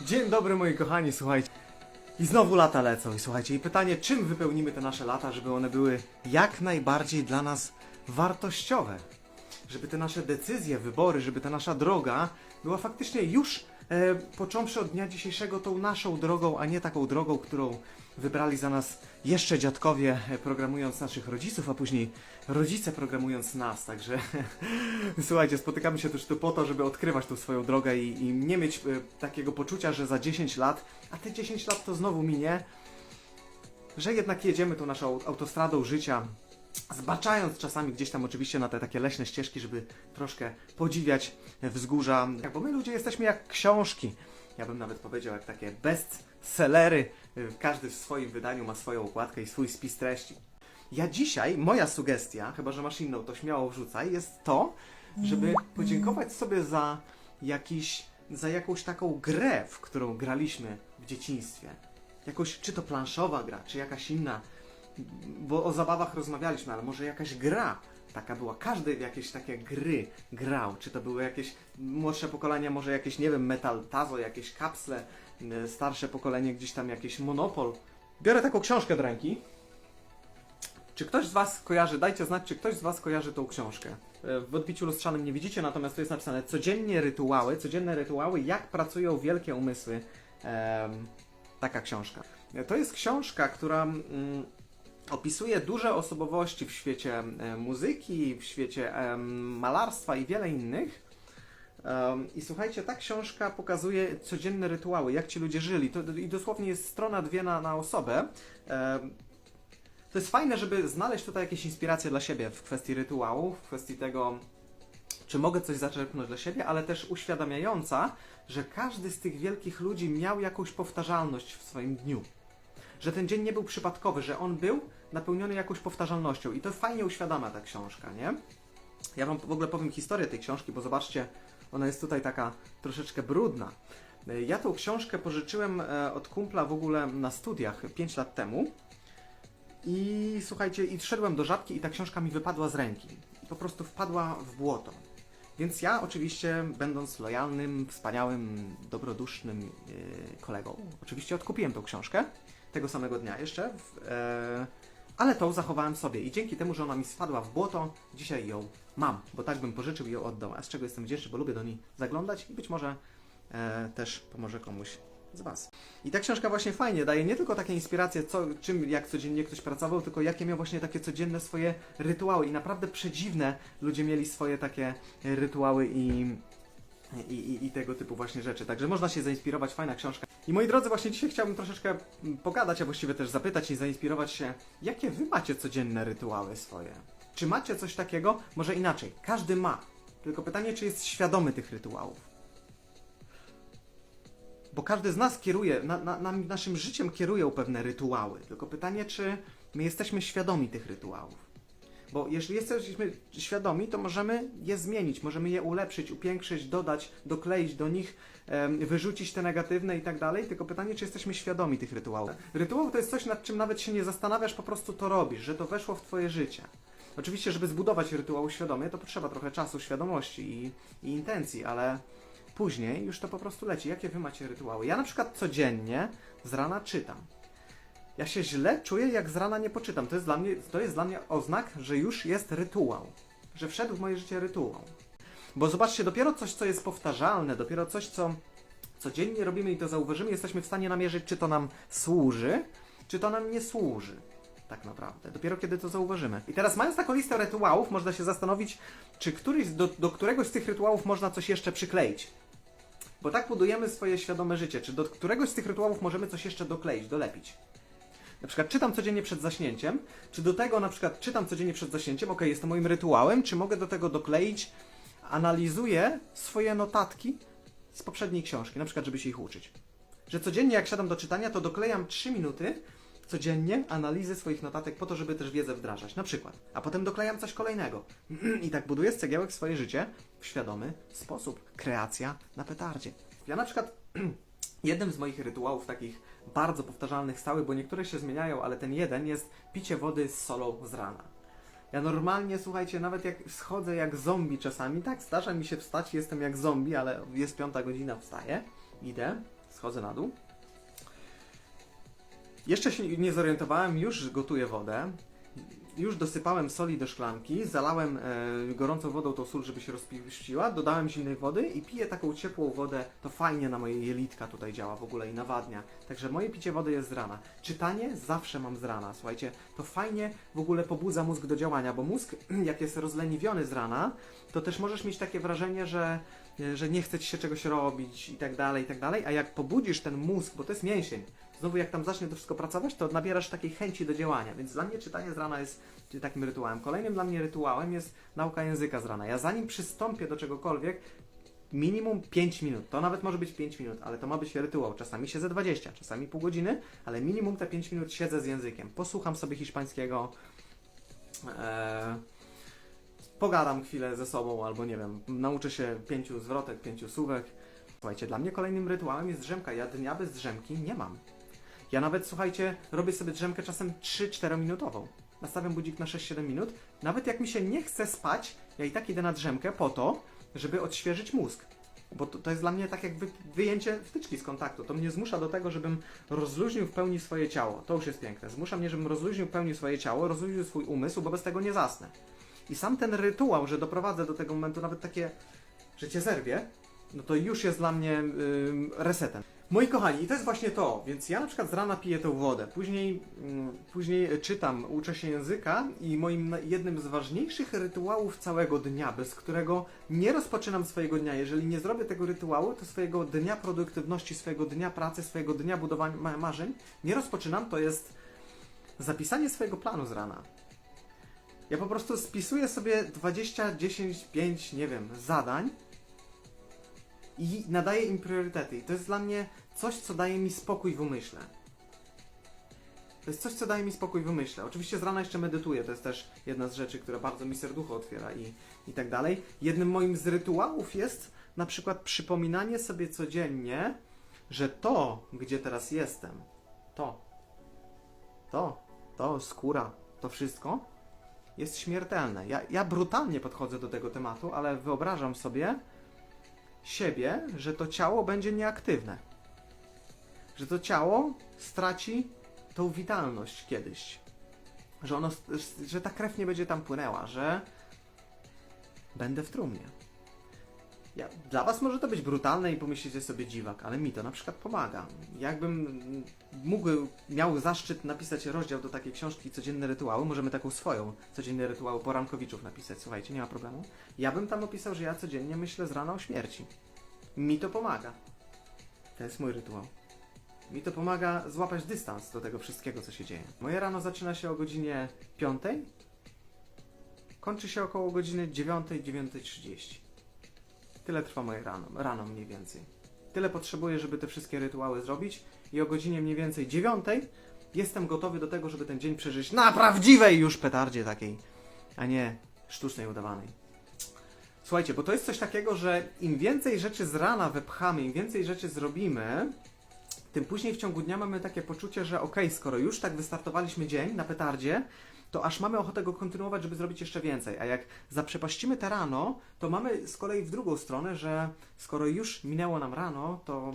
Dzień dobry moi kochani, słuchajcie. I znowu lata lecą i słuchajcie, i pytanie, czym wypełnimy te nasze lata, żeby one były jak najbardziej dla nas wartościowe. Żeby te nasze decyzje, wybory, żeby ta nasza droga była faktycznie już e, począwszy od dnia dzisiejszego tą naszą drogą, a nie taką drogą, którą wybrali za nas jeszcze dziadkowie, e, programując naszych rodziców, a później rodzice programując nas. Także słuchajcie, spotykamy się też tu po to, żeby odkrywać tą swoją drogę i, i nie mieć e, takiego poczucia, że za 10 lat, a te 10 lat to znowu minie, że jednak jedziemy tą naszą autostradą życia, zbaczając czasami gdzieś tam oczywiście na te takie leśne ścieżki, żeby troszkę podziwiać wzgórza, bo my ludzie jesteśmy jak książki. Ja bym nawet powiedział jak takie bestsellery. Każdy w swoim wydaniu ma swoją okładkę i swój spis treści. Ja dzisiaj, moja sugestia, chyba że masz inną, to śmiało wrzucaj, jest to, żeby podziękować sobie za jakiś, za jakąś taką grę, w którą graliśmy w dzieciństwie. Jakoś, czy to planszowa gra, czy jakaś inna, bo o zabawach rozmawialiśmy, ale może jakaś gra taka była. Każdy w jakieś takie gry grał. Czy to były jakieś młodsze pokolenia, może jakieś, nie wiem, Metal Tazo, jakieś kapsle, y, starsze pokolenie gdzieś tam jakieś Monopol. Biorę taką książkę do ręki. Czy ktoś z Was kojarzy, dajcie znać, czy ktoś z Was kojarzy tą książkę. E, W odbiciu lustrzanym nie widzicie, natomiast tu jest napisane codziennie rytuały, codzienne rytuały, jak pracują wielkie umysły. Em, taka książka. To jest książka, która mm, opisuje duże osobowości w świecie muzyki, w świecie malarstwa i wiele innych. I słuchajcie, ta książka pokazuje codzienne rytuały, jak ci ludzie żyli. I dosłownie jest strona dwie na, na osobę. To jest fajne, żeby znaleźć tutaj jakieś inspiracje dla siebie w kwestii rytuałów, w kwestii tego, czy mogę coś zaczerpnąć dla siebie, ale też uświadamiająca, że każdy z tych wielkich ludzi miał jakąś powtarzalność w swoim dniu. Że ten dzień nie był przypadkowy, że on był napełniony jakąś powtarzalnością. I to fajnie uświadamia ta książka, nie? Ja wam w ogóle powiem historię tej książki, bo zobaczcie, ona jest tutaj taka troszeczkę brudna. Ja tą książkę pożyczyłem e, od kumpla w ogóle na studiach 5 lat temu. I słuchajcie, i szedłem do żabki i ta książka mi wypadła z ręki. Po prostu wpadła w błoto. Więc ja oczywiście, będąc lojalnym, wspaniałym, dobrodusznym yy, kolegą, oczywiście odkupiłem tą książkę tego samego dnia jeszcze, w, e, ale tą zachowałem sobie i dzięki temu, że ona mi spadła w błoto, dzisiaj ją mam, bo tak bym pożyczył i ją oddał, a z czego jestem wdzięczny, bo lubię do niej zaglądać i być może e, też pomoże komuś z Was. I ta książka właśnie fajnie daje nie tylko takie inspiracje, co, czym, jak codziennie ktoś pracował, tylko jakie miał właśnie takie codzienne swoje rytuały. I naprawdę przedziwne ludzie mieli swoje takie rytuały i, i, i, i tego typu właśnie rzeczy. Także można się zainspirować, fajna książka. I moi drodzy, właśnie dzisiaj chciałbym troszeczkę pogadać, a właściwie też zapytać i zainspirować się, jakie wy macie codzienne rytuały swoje? Czy macie coś takiego? Może inaczej, każdy ma. Tylko pytanie, czy jest świadomy tych rytuałów? Bo każdy z nas kieruje, na, na, na, naszym życiem kierują pewne rytuały. Tylko pytanie, czy my jesteśmy świadomi tych rytuałów. Bo jeżeli jesteśmy świadomi, to możemy je zmienić, możemy je ulepszyć, upiększyć, dodać, dokleić do nich, wyrzucić te negatywne i tak dalej. Tylko pytanie, czy jesteśmy świadomi tych rytuałów. Rytuał to jest coś, nad czym nawet się nie zastanawiasz, po prostu to robisz, że to weszło w twoje życie. Oczywiście, żeby zbudować rytuał świadomie, to potrzeba trochę czasu, świadomości i, i intencji, ale później już to po prostu leci. Jakie wy macie rytuały? Ja na przykład codziennie z rana czytam. Ja się źle czuję, jak z rana nie poczytam. To jest dla mnie, to jest dla mnie oznak, że już jest rytuał. Że wszedł w moje życie rytuał. Bo zobaczcie, dopiero coś, co jest powtarzalne, dopiero coś, co codziennie robimy i to zauważymy, jesteśmy w stanie namierzyć, czy to nam służy, czy to nam nie służy. Tak naprawdę. Dopiero kiedy to zauważymy. I teraz, mając taką listę rytuałów, można się zastanowić, czy któryś, do, do któregoś z tych rytuałów można coś jeszcze przykleić. Bo tak budujemy swoje świadome życie. Czy do któregoś z tych rytuałów możemy coś jeszcze dokleić, dolepić? Na przykład czytam codziennie przed zaśnięciem, czy do tego na przykład czytam codziennie przed zaśnięciem, ok, jest to moim rytuałem, czy mogę do tego dokleić, analizuję swoje notatki z poprzedniej książki, na przykład żeby się ich uczyć. Że codziennie jak siadam do czytania, to doklejam 3 minuty codziennie analizy swoich notatek po to, żeby też wiedzę wdrażać, na przykład. A potem doklejam coś kolejnego. I tak buduję z cegiełek swoje życie w świadomy sposób. Kreacja na petardzie. Ja na przykład jednym z moich rytuałów takich bardzo powtarzalnych, stałych, bo niektóre się zmieniają, ale ten jeden jest picie wody z solą z rana. Ja normalnie, słuchajcie, nawet jak schodzę jak zombie czasami, tak, zdarza mi się wstać, jestem jak zombie, ale jest piąta godzina, wstaję, idę, schodzę na dół. Jeszcze się nie zorientowałem, już gotuję wodę. Już dosypałem soli do szklanki, zalałem e, gorącą wodą tą sól, żeby się rozpuściła, dodałem zimnej wody i piję taką ciepłą wodę. To fajnie na moje jelitka tutaj działa w ogóle i nawadnia. Także moje picie wody jest z rana. Czytanie zawsze mam z rana. Słuchajcie, to fajnie w ogóle pobudza mózg do działania, bo mózg, jak jest rozleniwiony z rana, to też możesz mieć takie wrażenie, że, że nie chce ci się czegoś robić i tak dalej, i tak dalej. A jak pobudzisz ten mózg, bo to jest mięsień, znowu jak tam zacznie to wszystko pracować, to nabierasz takiej chęci do działania. Więc dla mnie czytanie z rana jest takim rytuałem. Kolejnym dla mnie rytuałem jest nauka języka z rana. Ja zanim przystąpię do czegokolwiek, minimum 5 minut. To nawet może być 5 minut, ale to ma być rytuał. Czasami się ze 20, czasami pół godziny, ale minimum te 5 minut siedzę z językiem. Posłucham sobie hiszpańskiego. E, pogadam chwilę ze sobą, albo nie wiem, nauczę się pięciu zwrotek, pięciu słówek. Słuchajcie, dla mnie kolejnym rytuałem jest drzemka. Ja dnia bez drzemki nie mam. Ja nawet, słuchajcie, robię sobie drzemkę czasem 3-4 minutową. Nastawiam budzik na 6-7 minut. Nawet jak mi się nie chce spać, ja i tak idę na drzemkę po to, żeby odświeżyć mózg. Bo to, to jest dla mnie tak jak wy, wyjęcie wtyczki z kontaktu. To mnie zmusza do tego, żebym rozluźnił w pełni swoje ciało. To już jest piękne. Zmusza mnie, żebym rozluźnił w pełni swoje ciało, rozluźnił swój umysł, bo bez tego nie zasnę. I sam ten rytuał, że doprowadzę do tego momentu nawet takie, że cię zerwie, no to już jest dla mnie resetem. Moi kochani, i to jest właśnie to, więc ja na przykład z rana piję tę wodę, później, mm, później czytam, uczę się języka i moim jednym z ważniejszych rytuałów całego dnia, bez którego nie rozpoczynam swojego dnia, jeżeli nie zrobię tego rytuału, to swojego dnia produktywności, swojego dnia pracy, swojego dnia budowania ma- marzeń nie rozpoczynam, to jest zapisanie swojego planu z rana. Ja po prostu spisuję sobie 20, 10, 5, nie wiem, zadań i nadaję im priorytety. I to jest dla mnie coś, co daje mi spokój w umyśle. To jest coś, co daje mi spokój w umyśle. Oczywiście z rana jeszcze medytuję, to jest też jedna z rzeczy, która bardzo mi serducho otwiera i, i tak dalej. Jednym moim z rytuałów jest na przykład przypominanie sobie codziennie, że to, gdzie teraz jestem, to, to, to, skóra, to wszystko jest śmiertelne. Ja, ja brutalnie podchodzę do tego tematu, ale wyobrażam sobie, siebie, że to ciało będzie nieaktywne. Że to ciało straci tą witalność kiedyś. Że, ono, że ta krew nie będzie tam płynęła, że będę w trumnie. Ja, dla Was może to być brutalne i pomyślicie sobie dziwak, ale mi to na przykład pomaga. Jakbym mógł, miał zaszczyt napisać rozdział do takiej książki Codzienne rytuały, możemy taką swoją Codzienne rytuały porankowiczów napisać, słuchajcie, nie ma problemu. Ja bym tam opisał, że ja codziennie myślę z rana o śmierci. Mi to pomaga. To jest mój rytuał. Mi to pomaga złapać dystans do tego wszystkiego, co się dzieje. Moje rano zaczyna się o godzinie 5, kończy się około godziny 9, 9.30. Tyle trwa moje rano, rano mniej więcej. Tyle potrzebuję, żeby te wszystkie rytuały zrobić i o godzinie mniej więcej 9 jestem gotowy do tego, żeby ten dzień przeżyć na prawdziwej już petardzie takiej, a nie sztucznej, udawanej. Słuchajcie, bo to jest coś takiego, że im więcej rzeczy z rana wepchamy, im więcej rzeczy zrobimy, tym później w ciągu dnia mamy takie poczucie, że okej, skoro już tak wystartowaliśmy dzień na petardzie, to aż mamy ochotę go kontynuować, żeby zrobić jeszcze więcej. A jak zaprzepaścimy te rano, to mamy z kolei w drugą stronę, że skoro już minęło nam rano, to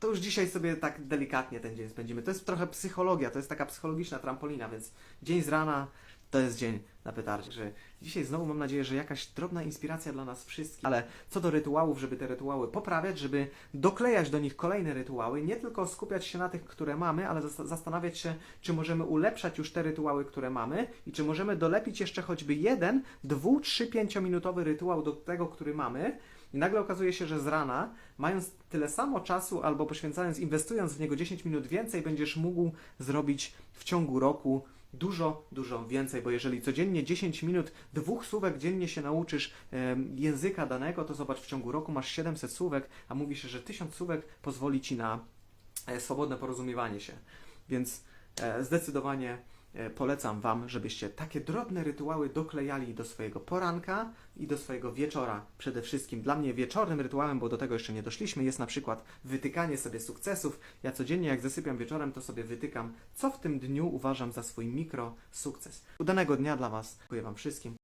to już dzisiaj sobie tak delikatnie ten dzień spędzimy. To jest trochę psychologia, to jest taka psychologiczna trampolina, więc dzień z rana to jest dzień na petardzie. Że dzisiaj znowu mam nadzieję, że jakaś drobna inspiracja dla nas wszystkich. Ale co do rytuałów, żeby te rytuały poprawiać, żeby doklejać do nich kolejne rytuały, nie tylko skupiać się na tych, które mamy, ale zas- zastanawiać się, czy możemy ulepszać już te rytuały, które mamy i czy możemy dolepić jeszcze choćby jeden, dwu, trzy, pięciominutowy rytuał do tego, który mamy. I nagle okazuje się, że z rana, mając tyle samo czasu albo poświęcając, inwestując w niego 10 minut więcej, będziesz mógł zrobić w ciągu roku dużo, dużo więcej, bo jeżeli codziennie 10 minut, dwóch słówek dziennie się nauczysz języka danego, to zobacz, w ciągu roku masz 700 słówek, a mówi się, że 1000 słówek pozwoli Ci na e, swobodne porozumiewanie się. Więc e, zdecydowanie polecam Wam, żebyście takie drobne rytuały doklejali do swojego poranka i do swojego wieczora. Przede wszystkim dla mnie wieczornym rytuałem, bo do tego jeszcze nie doszliśmy, jest na przykład wytykanie sobie sukcesów. Ja codziennie jak zasypiam wieczorem, to sobie wytykam, co w tym dniu uważam za swój mikro sukces. Udanego dnia dla Was. Dziękuję Wam wszystkim.